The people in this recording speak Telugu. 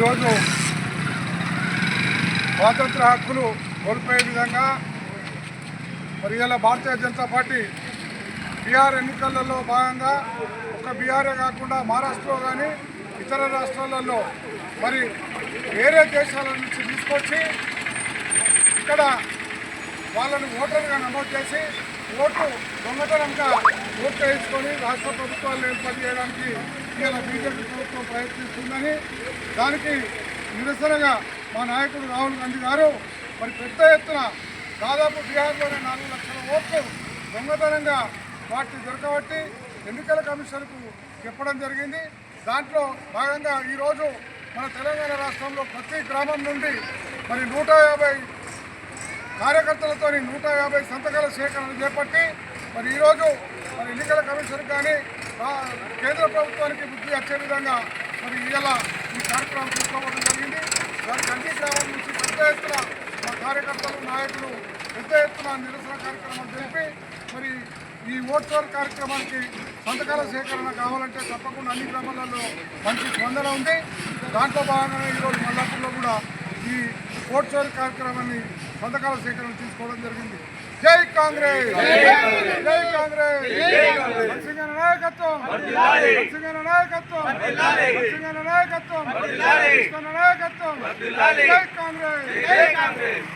ఈరోజు స్వాతంత్ర హక్కులు కోల్పోయే విధంగా మరి ఇలా భారతీయ జనతా పార్టీ బీహార్ ఎన్నికలలో భాగంగా ఒక బీహారే కాకుండా మహారాష్ట్రలో కానీ ఇతర రాష్ట్రాలలో మరి వేరే దేశాల నుంచి తీసుకొచ్చి ఇక్కడ వాళ్ళని ఓటర్గా నమోదు చేసి ఓటు దొంగతనంగా ఓటు వేయించుకొని రాష్ట్ర ప్రభుత్వాలు ఏర్పాటు చేయడానికి ఇలా బీజేపీ ప్రభుత్వం ప్రయత్నిస్తుందని దానికి నిరసనగా మా నాయకుడు రాహుల్ గాంధీ గారు మరి పెద్ద ఎత్తున దాదాపు బీహార్లోనే నాలుగు లక్షల ఓట్లు దొంగతనంగా వాటి దొరకబట్టి ఎన్నికల కమిషన్కు చెప్పడం జరిగింది. దాంట్లో భాగంగా ఈరోజు మన తెలంగాణ రాష్ట్రంలో ప్రతి గ్రామం నుండి మరి నూట యాభై కార్యకర్తలతో నూట యాభై సంతకాల సేకరణ చేపట్టి మరి ఈరోజు మరి ఎన్నికల కమిషన్ కానీ కేంద్ర ప్రభుత్వానికి బుద్ధి వచ్చే విధంగా మరి ఇవాళ ఈ కార్యక్రమం తీసుకోవడం జరిగింది. దానికి అన్ని గ్రామం నుంచి పెద్ద ఎత్తున మా కార్యకర్తలు నాయకులు పెద్ద ఎత్తున నిరసన కార్యక్రమం జరిపి మరి ఈ ఓట్సోర్ కార్యక్రమానికి సంతకాల సేకరణ కావాలంటే తప్పకుండా అన్ని గ్రామాలలో మంచి స్పందన ఉంది. దాంట్లో భాగంగానే ఈరోజు మల్లాపూర్లో కూడా ఈ ఓట్సోల్ కార్యక్రమాన్ని సంతకాల సేకరణ తీసుకోవడం జరిగింది. జై కాంగ్రెస్! జై కాంగ్రెస్! లక్ష్మీగణ నాయకత్వం! లక్ష్మీగణ నాయకత్వం! లక్ష్మీగణ నాయకత్వం! లక్ష్మీగణ నాయకత్వం! జై కాంగ్రెస్!